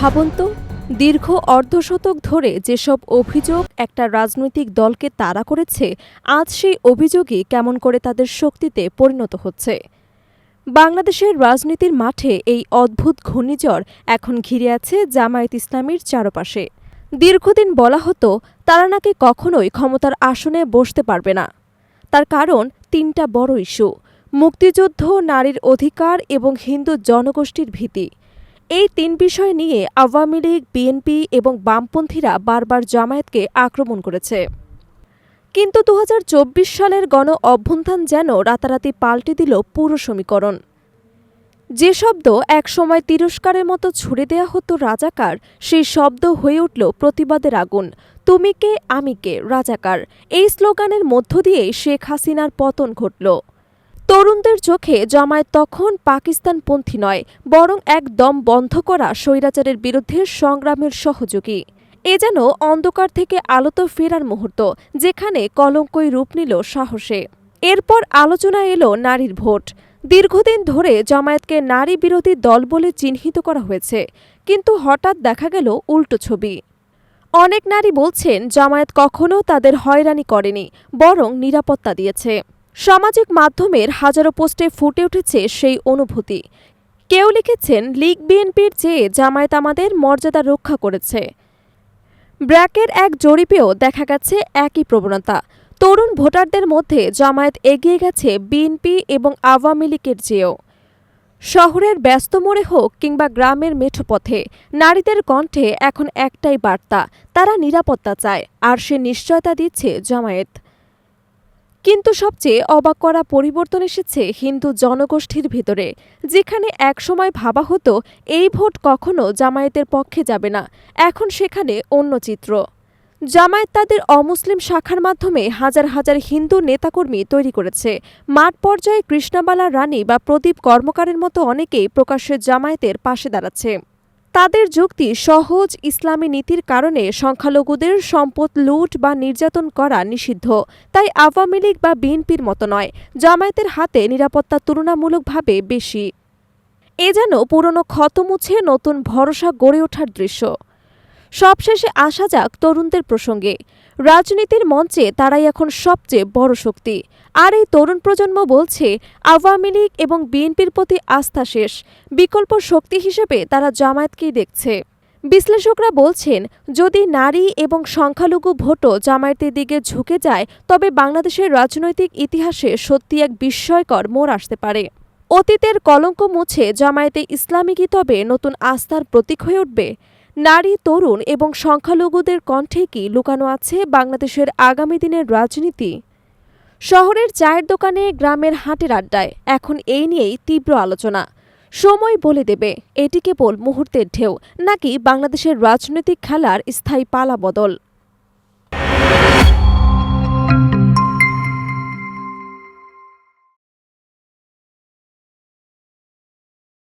ভাবুন তো দীর্ঘ অর্ধশতক ধরে যেসব অভিযোগ একটা রাজনৈতিক দলকে তাড়া করেছে, আজ সেই অভিযোগই কেমন করে তাদের শক্তিতে পরিণত হচ্ছে। বাংলাদেশের রাজনীতির মাঠে এই অদ্ভুত ঘূর্ণিঝড় এখন ঘিরে আছে জামায়াত ইসলামীর চারপাশে। দীর্ঘদিন বলা হতো, তারা নাকি কখনোই ক্ষমতার আসনে বসতে পারবে না। তার কারণ তিনটা বড় ইস্যু, মুক্তিযুদ্ধ, নারীর অধিকার এবং হিন্দু জনগোষ্ঠীর ভীতি। এই তিন বিষয় নিয়ে আওয়ামী লীগ, বিএনপি এবং বামপন্থীরা বারবার জামায়াতকে আক্রমণ করেছে। কিন্তু দু হাজার চব্বিশ সালের গণ অভ্যুত্থান যেন রাতারাতি পাল্টে দিল পুরো সমীকরণ। যে শব্দ একসময় তিরস্কারের মতো ছুড়ে দেয়া হতো রাজাকার, সেই শব্দ হয়ে উঠল প্রতিবাদের আগুন। তুমি কে, আমি কে, রাজাকার। এই স্লোগানের মধ্য দিয়ে শেখ হাসিনার পতন ঘটল। তরুণদের চোখে জামায়াত তখন পাকিস্তানপন্থী নয়, বরং একদম বন্ধ করা স্বৈরাচারের বিরুদ্ধে সংগ্রামের সহযোগী। এ যেন অন্ধকার থেকে আলোতে ফেরার মুহূর্ত, যেখানে কলঙ্কই রূপ নিল সাহসে। এরপর আলোচনা এলো নারীর ভোট। দীর্ঘদিন ধরে জামায়াতকে নারী বিরোধী দল বলে চিহ্নিত করা হয়েছে, কিন্তু হঠাৎ দেখা গেল উল্টো ছবি। অনেক নারী বলছেন, জামায়াত কখনো তাদের হয়রানি করেনি, বরং নিরাপত্তা দিয়েছে। সামাজিক মাধ্যমের হাজারো পোস্টে ফুটে উঠেছে সেই অনুভূতি। কেউ লিখেছেন, লীগ বিএনপির চেয়ে জামায়াত আমাদের মর্যাদা রক্ষা করেছে। ব্র্যাকের এক জরিপেও দেখা গেছে একই প্রবণতা। তরুণ ভোটারদের মধ্যে জামায়াত এগিয়ে গেছে বিএনপি এবং আওয়ামী লীগের চেয়েও। শহরের ব্যস্ত মোড়ে হোক কিংবা গ্রামের মেঠোপথে, নারীদের কণ্ঠে এখন একটাই বার্তা, তারা নিরাপত্তা চায়, আর সে নিশ্চয়তা দিচ্ছে জামায়াত। কিন্তু সবচেয়ে অবাক করা পরিবর্তন এসেছে হিন্দু জনগোষ্ঠীর ভিতরে, যেখানে একসময় ভাবা হতো এই ভোট কখনো জামায়াতের পক্ষে যাবে না, এখন সেখানে অন্য চিত্র। জামায়াত তাদের অমুসলিম শাখার মাধ্যমে হাজার হাজার হিন্দু নেতাকর্মী তৈরি করেছে। মাঠ পর্যায়ে কৃষ্ণাবালা রানী বা প্রদীপ কর্মকারের মতো অনেকেই প্রকাশ্যে জামায়াতের পাশে দাঁড়াচ্ছে। তাদের যুক্তি সহজ ইসলামী নীতির কারণে সংখ্যালঘুদের সম্পদ লুট বা নির্যাতন করা নিষিদ্ধ। তাই আওয়ামী লীগ বা বিএনপির মতো নয়, জামায়াতের হাতে নিরাপত্তা তুলনামূলকভাবে বেশি। এ যেন পুরনো ক্ষত মুছে নতুন ভরসা গড়ে ওঠার দৃশ্য। সবশেষে আসা যাক তরুণদের প্রসঙ্গে। রাজনীতির মঞ্চে তারাই এখন সবচেয়ে বড় শক্তি। আর এই তরুণ প্রজন্ম বলছে, আওয়ামী লীগ এবং বিএনপির প্রতি আস্থা শেষ। বিকল্প শক্তি হিসেবে তারা জামায়াতকেই দেখছে। বিশ্লেষকরা বলছেন, যদি নারী এবং সংখ্যালঘু ভোটও জামায়াতের দিকে ঝুঁকে যায়, তবে বাংলাদেশের রাজনৈতিক ইতিহাসে সত্যি এক বিস্ময়কর মোড় আসতে পারে। অতীতের কলঙ্ক মুছে জামায়াতে ইসলামী কি তবে নতুন আস্থার প্রতীক হয়ে উঠবে? নারী, তরুণ এবং সংখ্যালঘুদের কণ্ঠে কি লুকানো আছে বাংলাদেশের আগামী দিনের রাজনীতি? শহরের চায়ের দোকানে, গ্রামের হাটের আড্ডায়। এখন এই নিয়েই তীব্র আলোচনা। সময় বলে দেবে এটি কেবল মুহূর্তের ঢেউ। নাকি বাংলাদেশের রাজনৈতিক খেলার স্থায়ী পালা বদল?